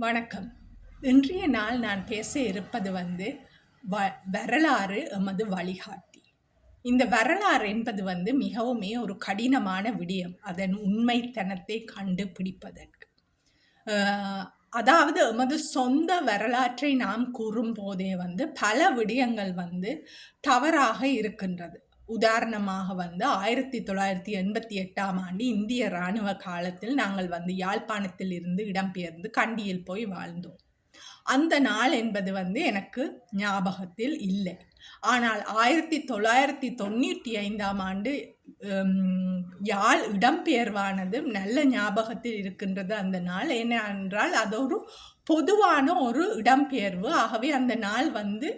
வணக்கம். இன்றைய நாள் நான் பேச இருப்பது வந்து வ வரலாறு எமது வழிகாட்டி. இந்த வரலாறு என்பது வந்து மிகவுமே ஒரு கடினமான விடயம். அதன் உண்மைத்தனத்தை கண்டுபிடிப்பதற்கு. அதாவது எமது சொந்த வரலாற்றை நாம் கூறும்போதே வந்து பல விடயங்கள் வந்து தவறாக இருக்கின்றது. உதாரணமாக வந்து ஆயிரத்தி தொள்ளாயிரத்தி எண்பத்தி எட்டாம் ஆண்டு இந்திய இராணுவ காலத்தில் நாங்கள் வந்து யாழ்ப்பாணத்தில் இருந்து இடம்பெயர்ந்து கண்டியில் போய் வாழ்ந்தோம். அந்த நாள் என்பது வந்து எனக்கு ஞாபகத்தில் இல்லை. ஆனால் ஆயிரத்தி தொள்ளாயிரத்தி தொண்ணூற்றி ஐந்தாம் ஆண்டு யாழ் இடம்பெயர்வானது நல்ல ஞாபகத்தில் இருக்கின்றது அந்த நாள். ஏனென்றால் அது ஒரு பொதுவான ஒரு இடம்பெயர்வு. ஆகவே அந்த நாள் வந்து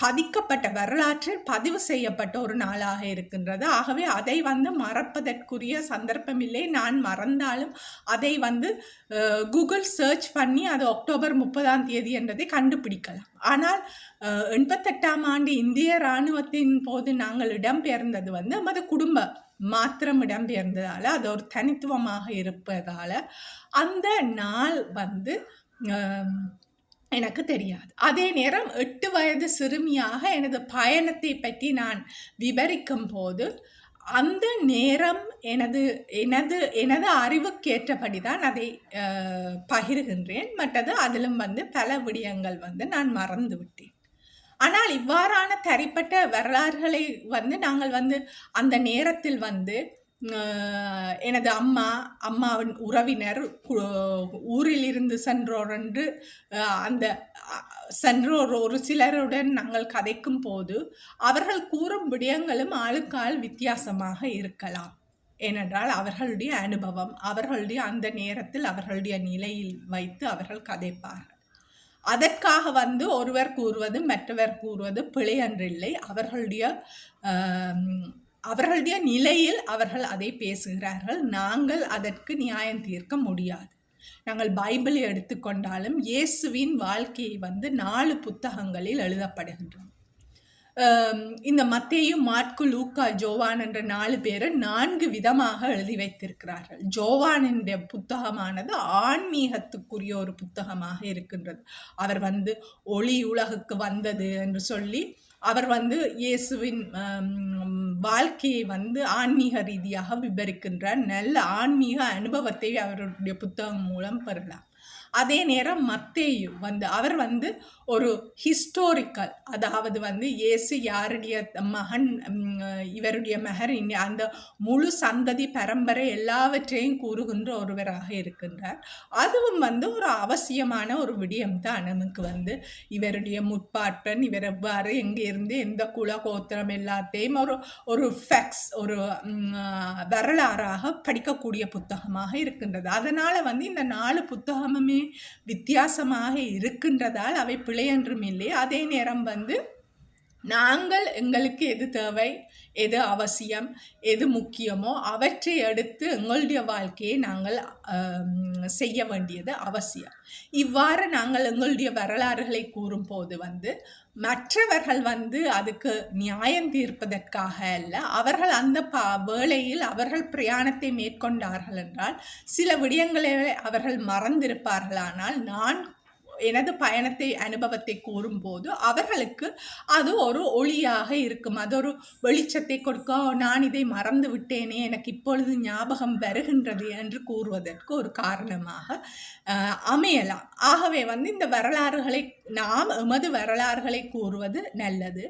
பதிக்கப்பட்ட வரலாற்றில் பதிவு செய்யப்பட்ட ஒரு நாளாக இருக்கின்றது. ஆகவே அதை வந்து மறப்பதற்குரிய சந்தர்ப்பமில்லை. நான் மறந்தாலும் அதை வந்து கூகுள் சர்ச் பண்ணி அது அக்டோபர் முப்பதாம் தேதி என்றதை கண்டுபிடிக்கலாம். ஆனால் எண்பத்தெட்டாம் ஆண்டு இந்திய இராணுவத்தின் போது நாங்கள் இடம்பெயர்ந்தது வந்து நமது குடும்ப மாத்திரம் இடம்பெயர்ந்ததால் அது ஒரு தனித்துவமாக இருப்பதால் அந்த நாள் வந்து எனக்கு தெரியாது. அதே நேரம் எட்டு வயது சிறுமியாக எனது பயணத்தை பற்றி நான் விவரிக்கும் போது அந்த நேரம் எனது எனது எனது அறிவுக்கேற்றபடி தான் அதை பகிர்கின்றேன். மற்றது அதிலும் வந்து பல விடயங்கள் வந்து நான் மறந்து விட்டேன். ஆனால் இவ்வாறான தனிப்பட்ட வரலாறுகளை வந்து நாங்கள் வந்து அந்த நேரத்தில் வந்து எனது அம்மா அம்மாவின் உறவினர் ஊரிலிருந்து சென்றோர் என்று அந்த சென்றோர் ஒரு சிலருடன் நாங்கள் கதைக்கும் போது அவர்கள் கூறும் விடயங்களும் ஆளுக்கால் வித்தியாசமாக இருக்கலாம். ஏனென்றால் அவர்களுடைய அனுபவம் அவர்களுடைய அந்த நேரத்தில் அவர்களுடைய நிலையில் வைத்து அவர்கள் கதைப்பார்கள். அதற்காக வந்து ஒருவர் கூறுவது மற்றவர் கூறுவது பிழையன்றில்லை அவர்களுடைய அவர்களுடைய நிலையில் அவர்கள் அதை பேசுகிறார்கள். நாங்கள் அதற்கு நியாயம் தீர்க்க முடியாது. நாங்கள் பைபிளை எடுத்துக்கொண்டாலும் இயேசுவின் வாழ்க்கையை வந்து நாலு புத்தகங்களில் எழுதப்படுகின்றோம். இந்த மத்தேயு மார்க்கு லூக்கா ஜோவான் என்ற நாலு பேரை நான்கு விதமாக எழுதி வைத்திருக்கிறார்கள். ஜோவானின் புத்தகமானது ஆன்மீகத்துக்குரிய ஒரு புத்தகமாக இருக்கின்றது. அவர் வந்து ஒளி உலகுக்கு வந்தது என்று சொல்லி அவர் வந்து இயேசுவின் வாழ்க்கையை வந்து ஆன்மீக ரீதியாக விவரிக்கின்றார் நல்ல ஆன்மீக அனுபவத்தை அவருடைய புத்தகம் மூலம் பெறலாம். அதே நேரம் மத்தேயு வந்து அவர் வந்து ஒரு ஹிஸ்டோரிக்கல் அதாவது வந்து இயேசு யாருடைய மகன் இவருடைய மகர் அந்த முழு சந்ததி பரம்பரை எல்லாவற்றையும் கூறுகின்ற ஒருவராக இருக்கின்றார். அதுவும் வந்து ஒரு அவசியமான ஒரு விடியம் தான். நமக்கு வந்து இவருடைய முற்பாட்டன் இவர் எவ்வாறு எங்கேருந்து எந்த குல கோத்திரம் எல்லாத்தையும் ஒரு ஒரு ஃபேக்ஸ் ஒரு வரலாறாக படிக்கக்கூடிய புத்தகமாக இருக்கின்றது. அதனால் வந்து இந்த நாலு புத்தகமுமே வித்தியாசமாக இருக்கின்றதால் அவை பிழை என்றும் இல்லை. அதே நேரம் வந்து நாங்கள் எங்களுக்கு எது தேவை? எது அவசியம்? எது முக்கியமோ? அவற்றை எடுத்து எங்களுடைய வாழ்க்கையை நாங்கள் செய்ய வேண்டியது அவசியம். இவ்வாறு நாங்கள் எங்களுடைய வரலாறுகளை கூறும்போது வந்து மற்றவர்கள் வந்து அதுக்கு நியாயம் தீர்ப்பதற்காக அல்ல அவர்கள் அந்த பா வேளையில் அவர்கள் பிரயாணத்தை மேற்கொண்டார்கள் என்றால் சில விடயங்களை அவர்கள் மறந்திருப்பார்களானால் நான் எனது பயணத்தை அனுபவத்தை கூறும்போது அவர்களுக்கு அது ஒரு ஒளியாக இருக்கும். அது ஒரு வெளிச்சத்தை கொடுக்க நான் இதை மறந்து விட்டேனே எனக்கு இப்பொழுது ஞாபகம் வருகின்றது என்று கூறுவதற்கு ஒரு காரணமாக அமையலாம். ஆகவே வந்து இந்த வரலாறுகளை நாம் எமது வரலாறுகளை கூறுவது நல்லது.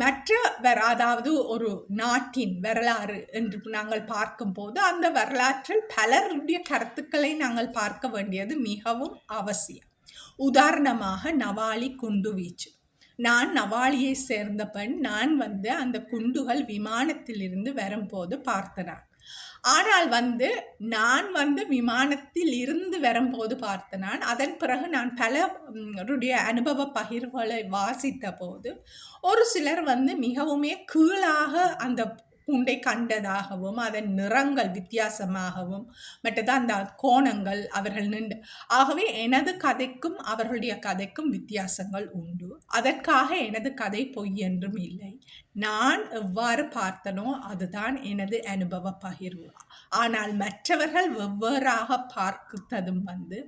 மற்ற வர அதாவது ஒரு நாட்டின் வரலாறு என்று நாங்கள் பார்க்கும்போது அந்த வரலாற்றில் பலருடைய கருத்துக்களை நாங்கள் பார்க்க வேண்டியது மிகவும் அவசியம். உதாரணமாக நவாலி குண்டுவீச்சு நான் நவாலியை சேர்ந்த பெண் நான் வந்து அந்த குண்டுகள் விமானத்திலிருந்து வரும்போது பார்த்தனான் ஆனால் வந்து நான் வந்து விமானத்தில் இருந்து வரும்போது பார்த்த நான் அதன் பிறகு நான் பலருடைய அனுபவ பகிர்வுகளை வாசித்த போது ஒரு சிலர் வந்து மிகவுமே கீழாக அந்த பூண்டை கண்டதாகவும் அதன் நிறங்கள் வித்தியாசமாகவும் மற்றது அந்த கோணங்கள் அவர்கள் நின்று ஆகவே எனது கதைக்கும் அவர்களுடைய கதைக்கும் வித்தியாசங்கள் உண்டு. அதற்காக எனது கதை பொய் என்றும் இல்லை. நான் எவ்வாறு பார்த்தனோ அதுதான் எனது அனுபவ பகிர்வு. ஆனால் மற்றவர்கள் வெவ்வேறாக பார்த்ததும் வந்து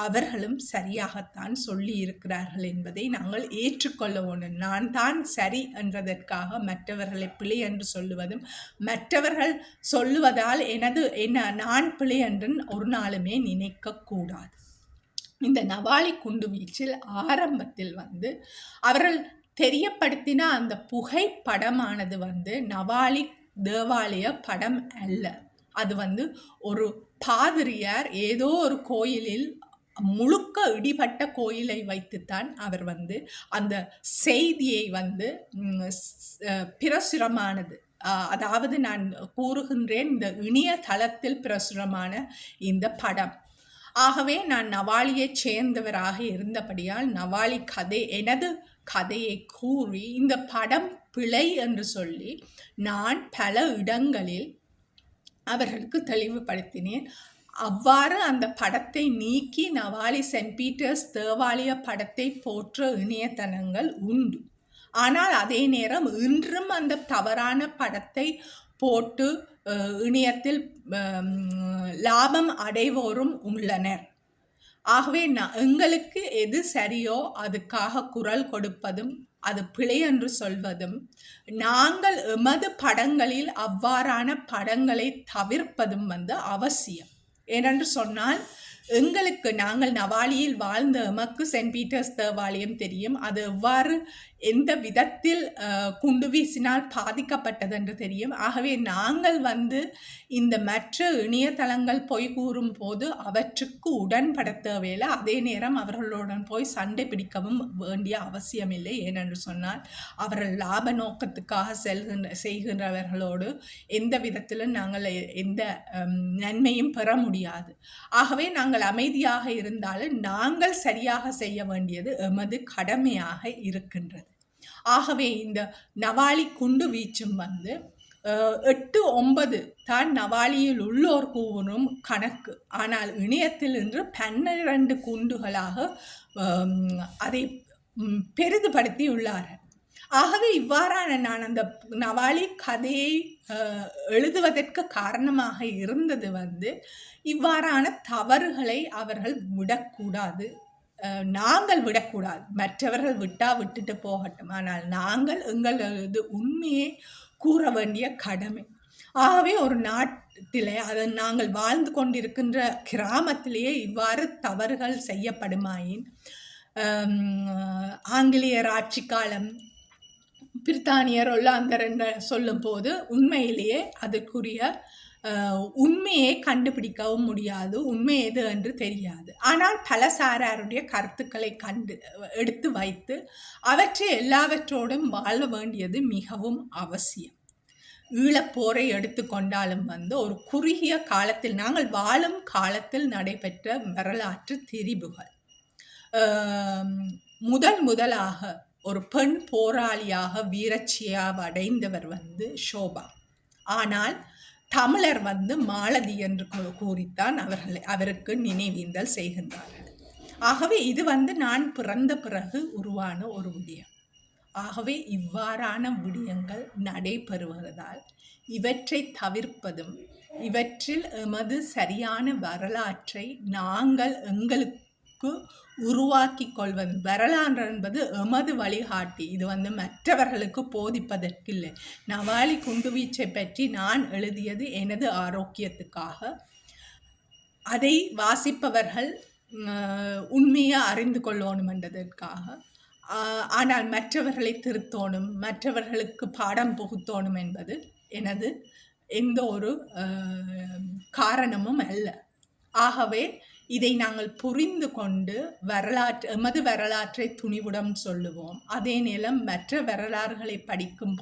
அவர்களும் சரியாகத்தான் சொல்லி இருக்கிறார்கள் என்பதை நாங்கள் ஏற்றுக்கொள்ள வேண்டும் நான் தான் சரி என்றதற்காக மற்றவர்களை பிழை என்று சொல்லுவதும் மற்றவர்கள் சொல்லுவதால் எனது என்ன நான் பிழை என்று ஒரு நாளுமே நினைக்கக்கூடாது. இந்த நவாலி குண்டு வீச்சில் ஆரம்பத்தில் வந்து அவர்கள் தெரியப்படுத்தின அந்த புகைப்படமானது வந்து நவாலி தேவாலய படம் அல்ல. அது வந்து ஒரு பாதிரியார் ஏதோ ஒரு கோயிலில் முழுக்க இடிபட்ட கோயிலை வைத்துத்தான் அவர் வந்து அந்த செய்தியை வந்து பிரசுரமானது. அதாவது நான் கூறுகின்றேன் இந்த இணையதளத்தில் பிரசுரமான இந்த படம். ஆகவே நான் நவாலியைச் சேர்ந்தவராக இருந்தபடியால் நவாலி கதை எனது கதையை கூறி இந்த படம் பிழை என்று சொல்லி நான் பல இடங்களில் அவர்களுக்கு தெளிவுபடுத்தினேன். அவ்வாறு அந்த படத்தை நீக்கி நவாலி சென்ட் பீட்டர்ஸ் தேவாலய படத்தை போற்ற இணையதளங்கள் உண்டு. ஆனால் அதே நேரம் இன்றும் அந்த தவறான படத்தை போட்டு இணையத்தில் லாபம் அடைவோரும் உள்ளனர். ஆகவே நான் எங்களுக்கு எது சரியோ அதுக்காக குரல் கொடுப்பதும் அது பிழை என்று சொல்வதும் நாங்கள் எமது படங்களில் அவ்வாறான படங்களை தவிர்ப்பதும் வந்து அவசியம். ஏனென்று சொன்னால் எங்களுக்கு நாங்கள் நவாலியில் வாழ்ந்த எமக்கு சென்ட் பீட்டர்ஸ் தேவாலயம் தெரியும். அது எவ்வாறு எந்த விதத்தில் குண்டு வீசினால் பாதிக்கப்பட்டது என்று தெரியும். ஆகவே நாங்கள் வந்து இந்த மற்ற இணையதளங்கள் போய் கூறும் போது அவற்றுக்கு உடன்பட தேவையில்லை. அதே நேரம் அவர்களுடன் போய் சண்டை பிடிக்கவும் வேண்டிய அவசியமில்லை. ஏனென்று சொன்னால் அவர்கள் லாப நோக்கத்துக்காக செல்கின்ற செய்கின்றவர்களோடு எந்த விதத்திலும் நாங்கள் எந்த நன்மையும் பெற முடியாது. ஆகவே நாங்கள் அமைதியாக இருந்தாலும் நாங்கள் சரியாக செய்ய வேண்டியது எமது கடமையாக இருக்கின்றது. ஆகவே இந்த நவாலி குண்டு வீச்சும் வந்து எட்டு ஒன்பது தான் நவாலியில் உள்ளோர் கூறும் கணக்கு. ஆனால் இணையத்தில் இன்று பன்னிரண்டு குண்டுகளாக அதை பெரிதுபடுத்தி உள்ளார்கள் ஆகவே இவ்வாறான நான் அந்த நவாலி கதையை எழுதுவதற்கு காரணமாக இருந்தது வந்து இவ்வாறான தவறுகளை அவர்கள் விடக்கூடாது. நாங்கள் விடக்கூடாது. மற்றவர்கள் விட்டா விட்டுட்டு போகட்டும். ஆனால் நாங்கள் எங்களது உண்மையை கூற வேண்டிய கடமை. ஆகவே ஒரு நாட்டிலே அதை நாங்கள் வாழ்ந்து கொண்டிருக்கின்ற கிராமத்திலேயே இவ்வாறு தவறுகள் செய்யப்படுமாயின் ஆங்கிலேயர் ஆட்சி காலம் பிரித்தானியர் ஒல்லாந்தர் என்று சொல்லும் போது உண்மையிலேயே அதற்குரிய உண்மையை கண்டுபிடிக்கவும் முடியாது உண்மை எது என்று தெரியாது. ஆனால் பல சாராருடைய கருத்துக்களை கண்டு எடுத்து வைத்து அவற்றை எல்லாவற்றோடும் வாழ வேண்டியது மிகவும் அவசியம். ஈழப்போரை எடுத்துக்கொண்டாலும் வந்து ஒரு குறுகிய காலத்தில் நாங்கள் வாழும் காலத்தில் நடைபெற்ற வரலாற்று திரிபுகள். முதல் முதலாக ஒரு பெண் போராளியாக வீரச்சியாக அடைந்தவர் வந்து ஷோபா. ஆனால் தமிழர் வந்து மாலதி என்று கூறித்தான் அவர்களை அவருக்கு நினைவீந்தல் செய்கின்றார்கள். ஆகவே இது வந்து நான் பிறந்த பிறகு உருவான ஒரு விடயம். ஆகவே இவ்வாறான விடயங்கள் நடைபெறுவதால் இவற்றை தவிர்ப்பதும் இவற்றில் எமது சரியான வரலாற்றை நாங்கள் எங்களுக்கு உருவாக்கி கொள்வது வரலாறு என்பது எமது வழிகாட்டி. இது வந்து மற்றவர்களுக்கு போதிப்பதற்கில்லை. நவாலி குண்டுவீச்சை பற்றி நான் எழுதியது எனது ஆரோக்கியத்துக்காக. அதை வாசிப்பவர்கள் உண்மையை அறிந்து கொள்ளணும் என்றதற்காக ஆனால் மற்றவர்களை திருத்தோணும் மற்றவர்களுக்கு பாடம் புகுத்தோணும் என்பது எனது எந்த ஒரு காரணமும் அல்ல. ஆகவே இதை நாங்கள் புரிந்து கொண்டு வரலாற்று எமது வரலாற்றை துணிவுடன் சொல்லுவோம். அதே நேரம் மற்ற வரலாறுகளை படிக்கும்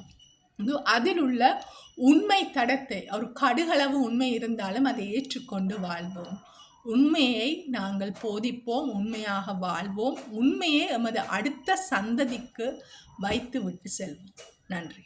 அதில் உள்ள உண்மை தடத்தை ஒரு கடுகளவு உண்மை இருந்தாலும் அதை ஏற்றுக்கொண்டு வாழ்வோம். உண்மையை நாங்கள் போதிப்போம் உண்மையாக வாழ்வோம். உண்மையை எமது அடுத்த சந்ததிக்கு வைத்து விட்டு செல்வோம். நன்றி.